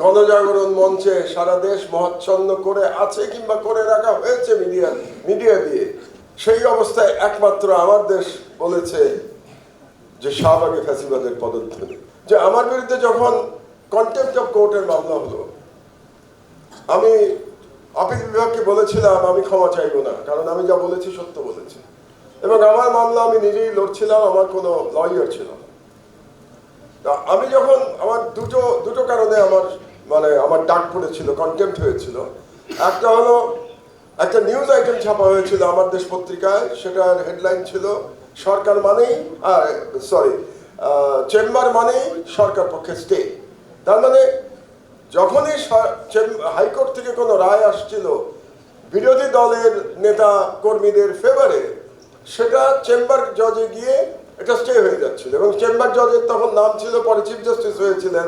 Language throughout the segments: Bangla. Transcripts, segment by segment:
গণজাগরণ মঞ্চে সারা দেশ মহাচ্ছন্ন করে আছে কিংবা করে রাখা হয়েছে মিডিয়া মিডিয়া দিয়ে। সেই অবস্থায় একমাত্র আমার দেশ বলেছে যে শাহবাগে ফ্যাসিবাদের পদধ্বনি যে আমার বিরুদ্ধে যখন কন্টেম্পট অফ কোর্টের মামলা হলো, আমি আপিল বিভাগকে বলেছিলাম, আমি ক্ষমা চাইব না, কারণ আমি যা বলেছি সত্য বলেছি। এবং আমার মামলা আমি নিজেই লড়ছিলাম, আমার কোনো লয়ার ছিল না। তা আমি যখন আমার দুটো দুটো কারণে আমার মানে আমার ডাক পড়েছিল কন্টেম্প হয়েছিল। একটা হলো, একটা নিউজ আইটেম ছাপা হয়েছিল আমার দেশ পত্রিকায়, সেটার হেডলাইন ছিল, সরকার মানেই আর সরি চেম্বার মানেই সরকার পক্ষে স্টে তার মানে যখনই হাইকোর্ট থেকে কোনো রায় আসছিল, বিরোধী দলের নেতা কর্মীদের ফেভারে সেটা চেম্বার জজে গিয়ে স্টে হয়ে যাচ্ছিল এবং চেম্বার জজের তখন নাম ছিল, পরে চিফ জাস্টিস হয়েছিলেন।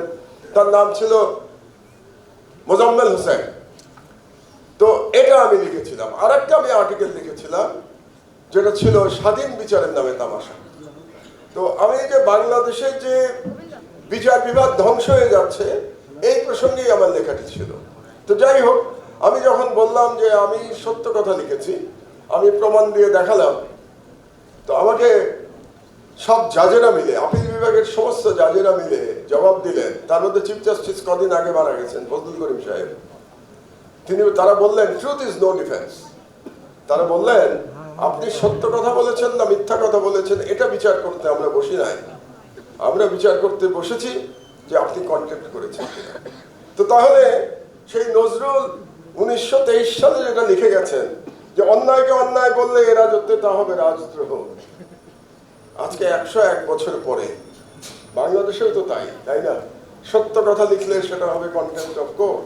তার নাম ছিল মোজাম্মেল হোসেন। তো এটা আমি লিখেছিলাম। আর একটা আমি আর্টিকেল লিখেছিলাম, যেটা ছিল স্বাধীন বিচারের নামে তামাশা। তো আমি যে বাংলাদেশে যে বিচার বিভাগ ধ্বংস হয়ে যাচ্ছে, এই প্রসঙ্গেই আমার লেখাটি ছিল। তো যাই হোক, আমি যখন বললাম যে আমি সত্য কথা লিখেছি, আমি প্রমাণ দিয়ে দেখালাম, তো আমাকে সব জাজেরা মিলে, আপিল বিভাগের সমস্ত জাজেরা মিলে জবাব দিলেন। তার মধ্যে চিফ জাস্টিস কদিন আগে মারা গেছেন, ফজলুল করিম সাহেব। তিনি, তারা বললেন ট্রুথ ইজ নো ডিফেন্স তারা বললেন, আপনি সত্য কথা বলেছেন না মিথ্যা কথা বলেছেন, এটা বিচার করতে আমরা বসি নাই। আমরা বিচার করতে বসেছি যে আপনি কন্টেক্ট করেছেন তো তাহলে সেই নজরুল উনিশশো তেইশ সালে যেটা লিখে গেছেন, যে অন্যায়কে অন্যায় বললে এ রাজত্বে তা হবে রাজদ্রোহ। আজকে একশো এক বছর পরে। বাংলাদেশেও তো তাই তাই না? সত্য কথা লিখলে সেটা হবে কন্টেম্পট অফ কোর্ট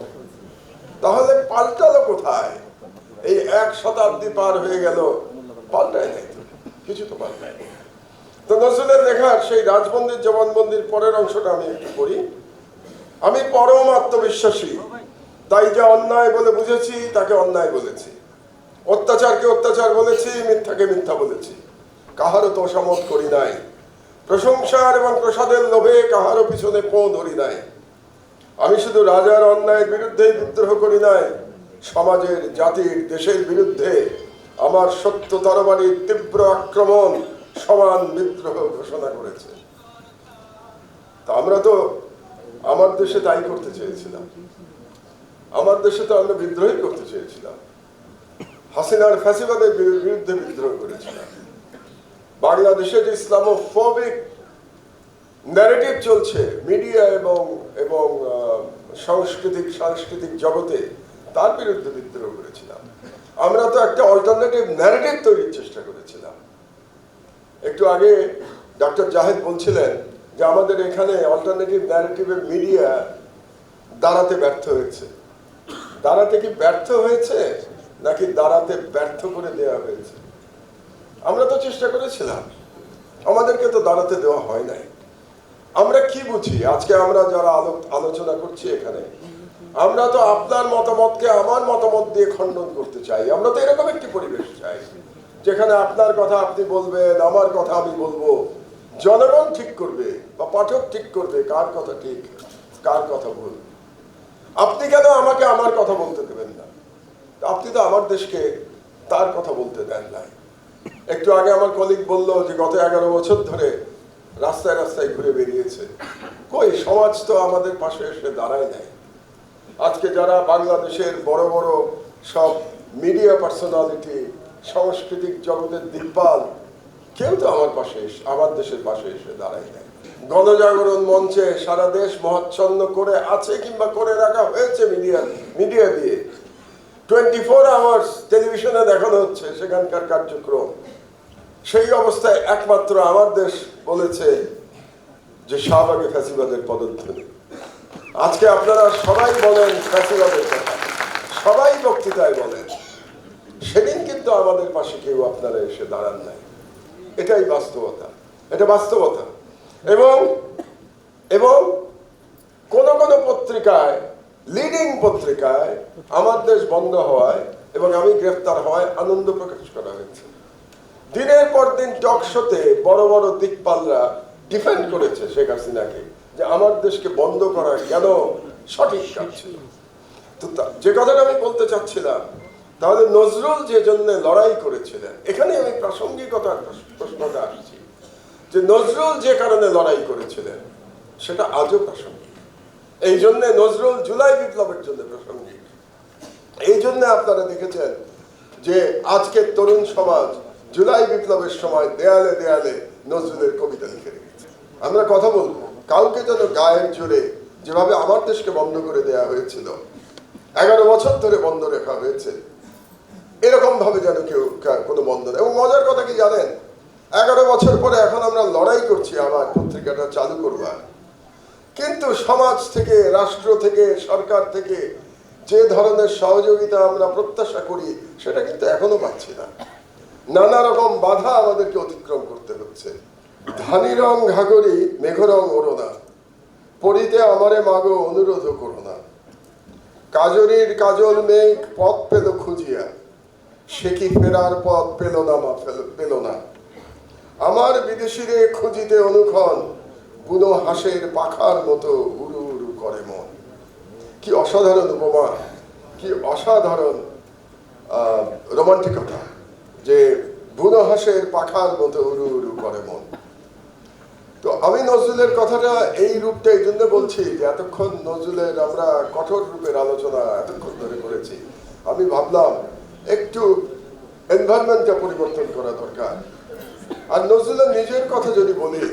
তাহলে পাল্টালো কোথায়? এই এক শতাব্দী পার হয়ে গেল, পাল্টায় নাই কিছু তো পাল্টায়। তো নজরুলের লেখার সেই রাজবন্দির জবানবন্দির পরের অংশটা আমি একটু করি আমি পরম আত্মবিশ্বাসী, তাই যা অন্যায় বলে বুঝেছি, তাকে অন্যায় বলেছি। অত্যাচারকে অত্যাচার বলেছি, মিথ্যাকে মিথ্যা বলেছি। কাহারও তোষামত করি নাই। প্রশংসার এবং প্রসাদের লোভে কাহারও পিছনে পো ধরি নাই। আমি শুধু রাজার অন্যায়ের বিরুদ্ধেই বিদ্রোহ করি নাই, সমাজের, জাতির, দেশের বিরুদ্ধে আমার সত্য তরবারির তীব্র আক্রমণ সমান বিদ্রোহ ঘোষণা করেছে। তা আমরা তো আমার দেশে তাই করতে চেয়েছিলাম। আমার দেশে তো আমরা বিদ্রোহী করতে চেয়েছিলাম। হাসিনার ফ্যাসিবাদের বিরু- বিরুদ্ধে বিদ্রোহ করেছিলাম। বাংলাদেশে যে ইসলামোফোবিক ন্যারেটিভ চলছে মিডিয়া এবং এবং সাংস্কৃতিক সাংস্কৃতিক জগতে, তার বিরুদ্ধে বিদ্রোহ করেছিলাম। আমরা তো একটা অল্টারনেটিভ ন্যারেটিভ তৈরির চেষ্টা করেছিলাম। একটু আগে ডক্টর জাহেদ বলছিলেন যে আমাদের এখানে অল্টারনেটিভ ন্যারেটিভের মিডিয়া দাঁড়াতে ব্যর্থ হয়েছে। দাঁড়াতে কি ব্যর্থ হয়েছে? নাকি দাঁড়াতে ব্যর্থ করে দেওয়া হয়েছে? আমরা তো চেষ্টা করেছিলাম। আমাদেরকে তো দাঁড়াতে দেওয়া হয় নাই। আমরা কি বুঝি? আজকে আমরা যারা আলো- আলোচনা করছি এখানে, আমরা তো আপনার মতামতকে আমার মতামত দিয়ে খণ্ডন করতে চাই। আমরা তো এরকম একটি পরিবেশ চাই, যেখানে আপনার কথা আপনি বলবেন, আমার কথা আমি বলব। জনগণ ঠিক করবে বা পাঠক ঠিক করবে কার কথা ঠিক, কার কথা ভুল। আপনি কেন আমাকে আমার কথা বলতে দেবেন না? আপনি তো আমার দেশকে তার কথা বলতে দেন নাই। একটু আগে আমার কলিগ বলল যে গত এগারো বছর ধরে রাস্তায় রাস্তায় ঘুরে বেরিয়েছে। কই, সমাজ তো আমাদের পাশে এসে দাঁড়ায় নাই। আজকে যারা বাংলাদেশের বড় বড় সব মিডিয়া পার্সোনালিটি সাংস্কৃতিক জগতের দিকপাল, কেউ তো আমার পাশে এসে, আমার দেশের পাশে এসে দাঁড়ায় নাই। গণজাগরণ মঞ্চে সারা দেশ মহাচ্ছন্ন করে আছে কিংবা করে রাখা হয়েছে মিডিয়া মিডিয়া দিয়ে। টোয়েন্টি ফোর আওয়ার্স টেলিভিশনে দেখানো হচ্ছে সেখানকার কার্যক্রম। সেই অবস্থায় একমাত্র আমার দেশ বলেছে যে শাহবাগে ফ্যাসিবাদের পদধ্বনি আজকে আপনারা সবাই বলেন ফ্যাসিবাদের কথা। সবাই বক্তৃতায় বলেন। সেদিন কিন্তু আমাদের পাশে কেউ আপনারা এসে দাঁড়ান নাই। এটাই বাস্তবতা। এটা বাস্তবতা। এবং এবং কোন কোন পত্রিকায় লিডিং পত্রিকায় আমার দেশ বন্ধ হওয়ায় এবং আমি গ্রেফতার হওয়ায় আনন্দ প্রকাশ করা হয়েছে। দিনের পর দিন টক শোতে বড় বড় দিকপালরা ডিফেন্ড করেছে শেখ হাসিনাকে যে আমার দেশকে বন্ধ করা কেন? সঠিক কাজ। ছিল তো যে কথাটা আমি বলতে চাচ্ছিলাম, তাহলে নজরুল যে জন্য লড়াই করেছিলেন এখানে আমি প্রাসঙ্গিকতার প্রশ- প্রশ্নটা আসছি। যে নজরুল যে কারণে লড়াই করেছিলেন, সেটা আজও প্রাসঙ্গিক। এই জন্য নজরুল জুলাই বিপ্লবের জন্য প্রাসঙ্গিক। এই জন্য আপনারা দেখেছেন যে আজকের তরুণ সমাজ জুলাই বিপ্লবের সময় দেয়ালে দেয়ালে নজরুলের কবিতা লিখে রেখেছে। আমরা কথা বলব, কাউকে যেন গায়ের জোরে যেভাবে আমার দেশকে বন্ধ করে দেয়া হয়েছিল, এগারো বছর ধরে বন্ধ রাখা হয়েছে এরকম ভাবে যেন কেউ কোনো বন্ধ এবং মজার কথা কি জানেন? এগারো বছর পরে এখন আমরা লড়াই করছি আবার, পত্রিকাটা চালু করবার। কিন্তু সমাজ থেকে, রাষ্ট্র থেকে, সরকার থেকে যে ধরনের সহযোগিতা আমরা প্রত্যাশা করি, সেটা কিন্তু এখনও পাচ্ছি না। নানা রকম বাধা আমাদেরকে অতিক্রম করতে হচ্ছে। ধানি রং ঘাগরি মেঘরং ওরনা পরিতে আমারে মাগো অনুরোধ করো না। কাজরির কাজল মেঘ পথ পেল খুঁজিয়া। সে কি ফেরার পথ পেল না মা পেল না। আমার বিদেশিরে খুঁজিতে অনুক্ষণ, বুনো হাঁসের পাখার মতো উড়ু উড়ু করে মন। কি অসাধারণ উপমা, কি অসাধারণ রোমান্টিকতা। যে বুনো হাঁসের পাখার মতো উড়ু উড়ু করে মন। তো আমি নজরুলের কথাটা এই রূপটা এই জন্য বলছি যে এতক্ষণ নজরুলের আমরা কঠোর রূপের আলোচনা এতক্ষণ ধরে করেছি। আমি ভাবলাম একটু এনভায়রনমেন্টটা পরিবর্তন করা দরকার। আর নজরুলের নিজের কথা যদি বলি,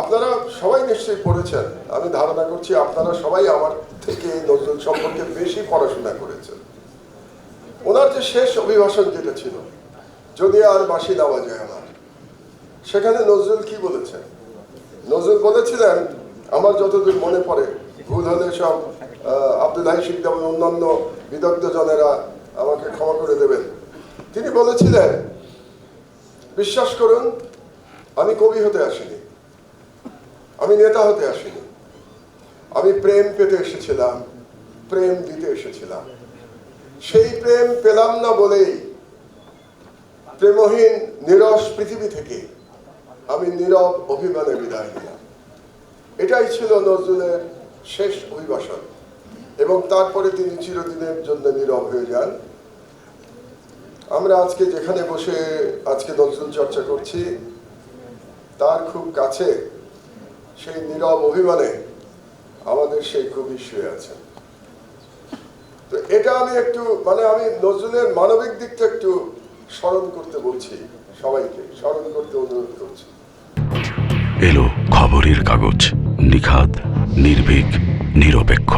আপনারা সবাই নিশ্চয়ই পড়েছেন। আমি ধারণা করছি আপনারা সবাই আমার থেকে নজরুল সম্পর্কে বেশি পড়াশোনা করেছেন। ওনার যে শেষ অভিভাষণ যেটা ছিল, যদি আর বাসি দেওয়া যায় আমার। সেখানে নজরুল কি বলেছেন নজরুল বলেছিলেন, আমার যতদূর মনে পড়ে, ভুল হলে সব আব্দুল হাই শিকদার এবং অন্যান্য বিদগ্ধ জনেরা আমাকে ক্ষমা করে দেবেন। তিনি বলেছিলেন, বিশ্বাস করুন, আমি কবি হতে আসিনি। আমি নেতা হতে আসিনি। আমি প্রেম পেতে এসেছিলাম, প্রেম দিতে এসেছিলাম। সেই প্রেম পেলাম না বলেই প্রেমহীন নিরস পৃথিবী থেকে আমি নীরব অভিমানে বিদায় নিলাম। এটাই ছিল নজরুলের শেষ অভিবাসন এবং তারপরে তিনি চিরদিনের জন্য নীরব হয়ে যান। আমরা আজকে যেখানে বসে আজকে নজরুল চর্চা করছি, তার খুব কাছে সেই নীরব অভিমানে আমাদের সেই কবি শুয়ে আছেন। তো এটা আমি একটু মানে আমি নজরুলের মানবিক দিকটা একটু স্মরণ করতে বলছি সবাইকে, স্মরণ করতে অনুরোধ করছি। এলো খবরের কাগজ নিখাত নির্ভীক, নিরপেক্ষ।